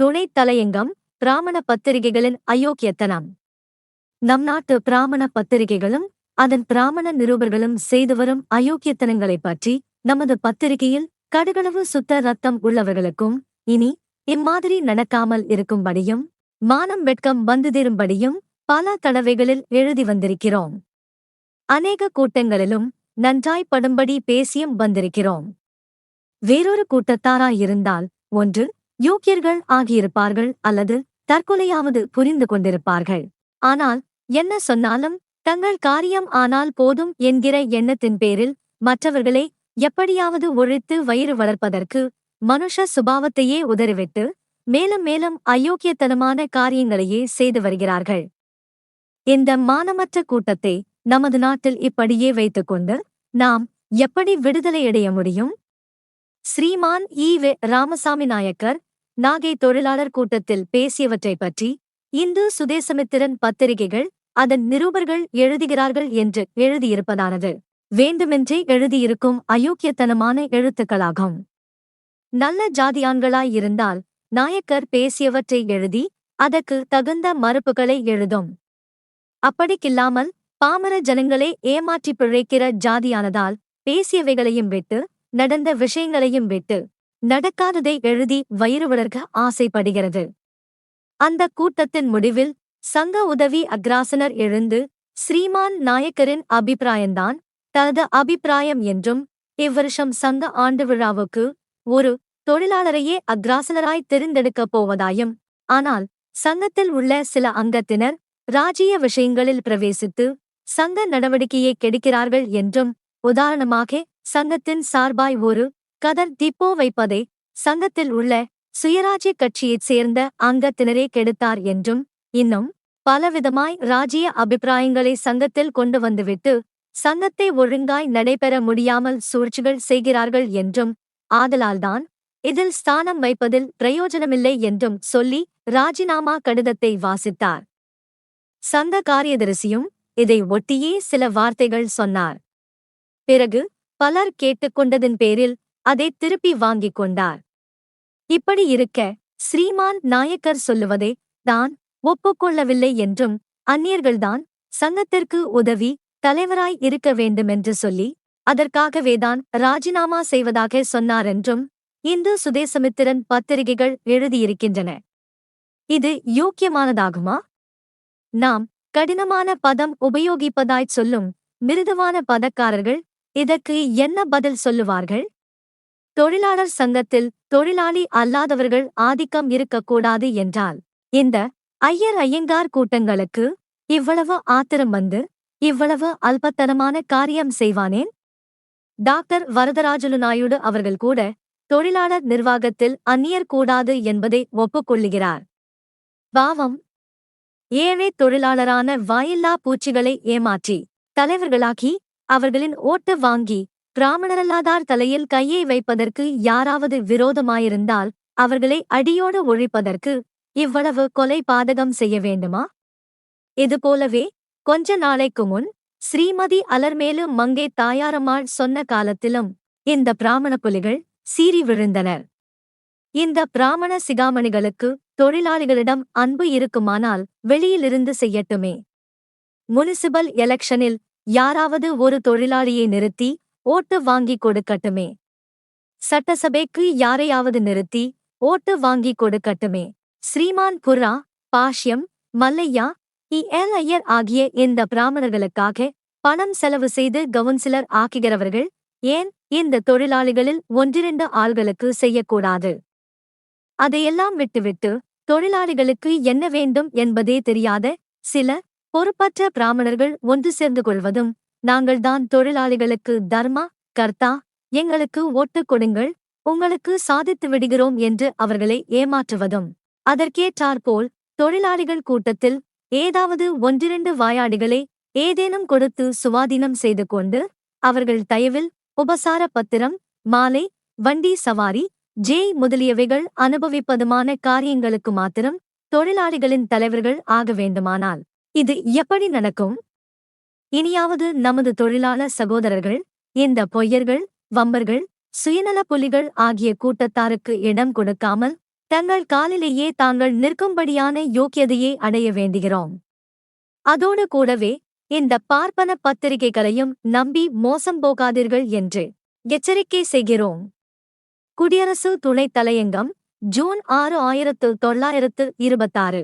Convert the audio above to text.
துணைத் தலையங்கம் பிராமண பத்திரிகைகளின் அயோக்கியத்தனம். நம் நாட்டு பிராமண பத்திரிகைகளும் அதன் பிராமண நிருபர்களும் செய்து வரும் அயோக்கியத்தனங்களைப் பற்றி நமது பத்திரிகையில் கடுகளவு சுத்த ரத்தம் உள்ளவர்களுக்கும் இனி இம்மாதிரி நடக்காமல் இருக்கும்படியும் மானம் வெட்கம் வந்துதிரும்படியும் பல தடவைகளில் எழுதி வந்திருக்கிறோம். அநேக கூட்டங்களிலும் நன்றாய்ப்படும்படி பேசியும் வந்திருக்கிறோம். வேறொரு கூட்டத்தாராயிருந்தால் ஒன்று யோக்கியர்கள் ஆகியிருப்பார்கள் அல்லது தற்கொலையாவது புரிந்து கொண்டிருப்பார்கள். ஆனால் என்ன சொன்னாலும் தங்கள் காரியம் ஆனால் போதும் என்கிற எண்ணத்தின் பேரில் மற்றவர்களை எப்படியாவது ஒழித்து வயிறு வளர்ப்பதற்கு மனுஷ சுபாவத்தையே உதறிவிட்டு மேலும் மேலும் அயோக்கியத்தனமான காரியங்களையே செய்து வருகிறார்கள். இந்த மானமற்ற கூட்டத்தை நமது நாட்டில் இப்படியே வைத்துக்கொண்டு நாம் எப்படி விடுதலையடைய முடியும்? ஸ்ரீமான் ஈ வெ. ராமசாமி நாயக்கர் நாகை தொழிலாளர் கூட்டத்தில் பேசியவற்றைப் பற்றி இந்து சுதேசமித்திரன் பத்திரிகைகள் அதன் நிருபர்கள் எழுதுகிறார்கள் என்று எழுதியிருப்பதானது. வேண்டுமென்றே எழுதியிருக்கும் அயோக்கியத்தனமான எழுத்துக்களாகும். நல்ல ஜாதியான்களாயிருந்தால் நாயக்கர் பேசியவற்றை எழுதி அதற்கு தகுந்த மறுப்புகளை எழுதும். அப்படிக்கில்லாமல் பாமர ஜனங்களே ஏமாற்றி பிழைக்கிற ஜாதியானதால் பேசியவைகளையும் விட்டு நடந்த விஷயங்களையும் விட்டு நடக்காததை எழுதி வயிறு வளர்க்க ஆசைப்படுகிறது. அந்த கூட்டத்தின் முடிவில் சங்க உதவி அக்ராசனர் எழுந்து ஸ்ரீமான் நாயக்கரின் அபிப்பிராயம்தான் தனது அபிப்பிராயம் என்றும் இவ்வருஷம் சங்க ஆண்டு விழாவுக்கு ஒரு தொழிலாளரையே அக்ராசனராய் தெரிந்தெடுக்கப் போவதாயும் ஆனால் சங்கத்தில் உள்ள சில அங்கத்தினர் ராஜீய விஷயங்களில் பிரவேசித்து சங்க நடவடிக்கையை கெடுக்கிறார்கள் என்றும் உதாரணமாக சங்கத்தின் சார்பாய் ஒரு கதர் டிப்போ வைப்பதை சங்கத்தில் உள்ள சுயராஜ்ய கட்சியைச் சேர்ந்த அங்கத்தினரே கெடுத்தார் என்றும் இன்னும் பலவிதமாய் ராஜ்ய அபிப்பிராயங்களை சங்கத்தில் கொண்டு வந்துவிட்டு சங்கத்தை ஒழுங்காய் நடைபெற முடியாமல் சூழ்ச்சிகள் செய்கிறார்கள் என்றும் ஆதலால்தான் இதில் ஸ்தானம் வைப்பதில் பிரயோஜனமில்லை என்றும் சொல்லி ராஜினாமா கடிதத்தை வாசித்தார். சங்க காரியதரிசியும் இதை ஒட்டியே சில வார்த்தைகள் சொன்னார். பிறகு பலர் கேட்டுக்கொண்டதின் பேரில் அதை திருப்பி வாங்கிக் கொண்டார். இப்படி இருக்க ஸ்ரீமான் நாயக்கர் சொல்லுவதை தான் ஒப்புக்கொள்ளவில்லை என்றும் அந்நியர்கள்தான் சங்கத்திற்கு உதவி தலைவராய் இருக்க வேண்டுமென்று சொல்லி அதற்காகவேதான் ராஜினாமா செய்வதாக சொன்னாரென்றும் இந்து சுதேசமித்திரன் பத்திரிகைகள் எழுதியிருக்கின்றன. இது யோக்கியமானதாகுமா? நாம் கடினமான பதம் உபயோகிப்பதாய்ச் சொல்லும் மிருதுவான பதக்காரர்கள் இதற்கு என்ன பதில் சொல்லுவார்கள்? தொழிலாளர் சங்கத்தில் தொழிலாளி அல்லாதவர்கள் ஆதிக்கம் இருக்கக்கூடாது என்றால் இந்த ஐயர் ஐயங்கார் கூட்டங்களுக்கு இவ்வளவு ஆத்திரம் வந்து இவ்வளவு அல்பத்தனமான காரியம் செய்வானேன்? டாக்டர் வரதராஜலு நாயுடு அவர்கள் கூட தொழிலாளர் நிர்வாகத்தில் அந்நியர் கூடாது என்பதை ஒப்புக்கொள்ளுகிறார். பாவம்! ஏழை தொழிலாளரான வாயில்லா பூச்சிகளை ஏமாற்றி தலைவர்களாக்கி அவர்களின் ஓட்டு வாங்கி பிராமணரல்லாதார் தலையில் கையை வைப்பதற்கு யாராவது விரோதமாயிருந்தால் அவர்களை அடியோடு ஒழிப்பதற்கு இவ்வளவு கொலை பாதகம் செய்ய வேண்டுமா? இதுபோலவே கொஞ்ச நாளைக்கு முன் ஸ்ரீமதி அலர்மேலு மங்கை தாயாரம்மாள் சொன்ன காலத்திலும் இந்த பிராமண புலிகள் சீறி விழுந்தனர். இந்த பிராமண சிகாமணிகளுக்கு தொழிலாளிகளிடம் அன்பு இருக்குமானால் வெளியிலிருந்து செய்யட்டுமே. முனிசிபல் எலெக்ஷனில் யாராவது ஒரு தொழிலாளியை நிறுத்தி ஓட்டு வாங்கிக் கொடுக்கட்டுமே. சட்டசபைக்கு யாரையாவது நிறுத்தி ஓட்டு வாங்கிக் கொடுக்கட்டுமே. ஸ்ரீமான் புர்ரா பாஷ்யம் மல்லையா இ. எல். ஐயர் ஆகிய இந்த பிராமணர்களுக்காக பணம் செலவு செய்து கவுன்சிலர் ஆக்குகிறவர்கள் ஏன் இந்த தொழிலாளிகளில் ஒன்றிரண்டு ஆள்களுக்கு செய்யக்கூடாது? அதையெல்லாம் விட்டுவிட்டு தொழிலாளிகளுக்கு என்ன வேண்டும் என்பதே தெரியாத சில பொறுப்பற்ற பிராமணர்கள் ஒன்று சேர்ந்து கொள்வதும் நாங்கள்தான் தொழிலாளிகளுக்கு தர்மா கர்த்தா எங்களுக்கு ஓட்டு கொடுங்கள் உங்களுக்கு சாதித்து விடுகிறோம் என்று அவர்களை ஏமாற்றுவதும். அதற்கேற்றாற்போல் தொழிலாளிகள் கூட்டத்தில் ஏதாவது ஒன்றிரண்டு வாயாடிகளை ஏதேனும் கொடுத்து சுவாதீனம் செய்து கொண்டு அவர்கள் தயவில் உபசார பத்திரம் மாலை வண்டி சவாரி ஜேய் முதலியவைகள் அனுபவிப்பதுமான காரியங்களுக்கு மாத்திரம் தொழிலாளிகளின் தலைவர்கள் ஆக வேண்டுமானால் இது எப்படி நடக்கும்? இனியாவது நமது தொழிலாள சகோதரர்கள் இந்த பொய்யர்கள் வம்பர்கள் சுயநல புலிகள் ஆகிய கூட்டத்தாருக்கு இடம் கொடுக்காமல் தங்கள் காலிலேயே தாங்கள் நிற்கும்படியான யோக்கியதையே அடைய வேண்டுகிறோம். அதோடு கூடவே இந்த பார்ப்பன பத்திரிகைகளையும் நம்பி மோசம் போகாதீர்கள் என்று எச்சரிக்கை செய்கிறோம். குடியரசு துணைத் தலையங்கம் ஜூன் ஆறு ஆயிரத்து தொள்ளாயிரத்து இருபத்தாறு.